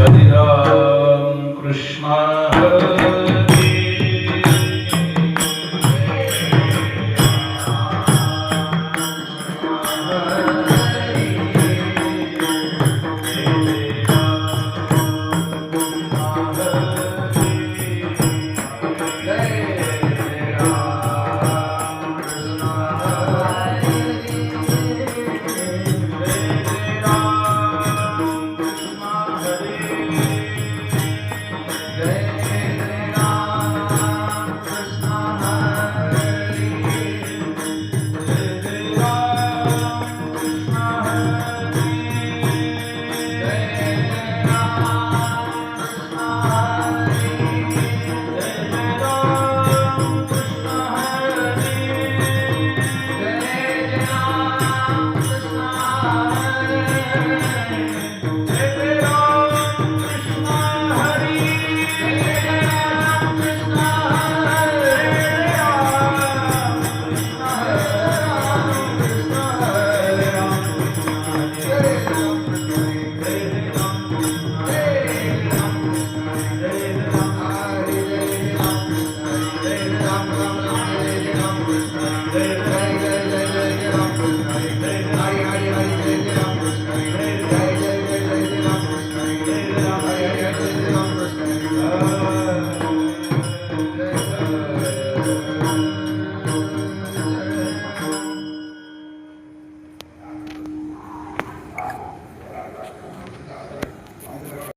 Hare Ram Krishna.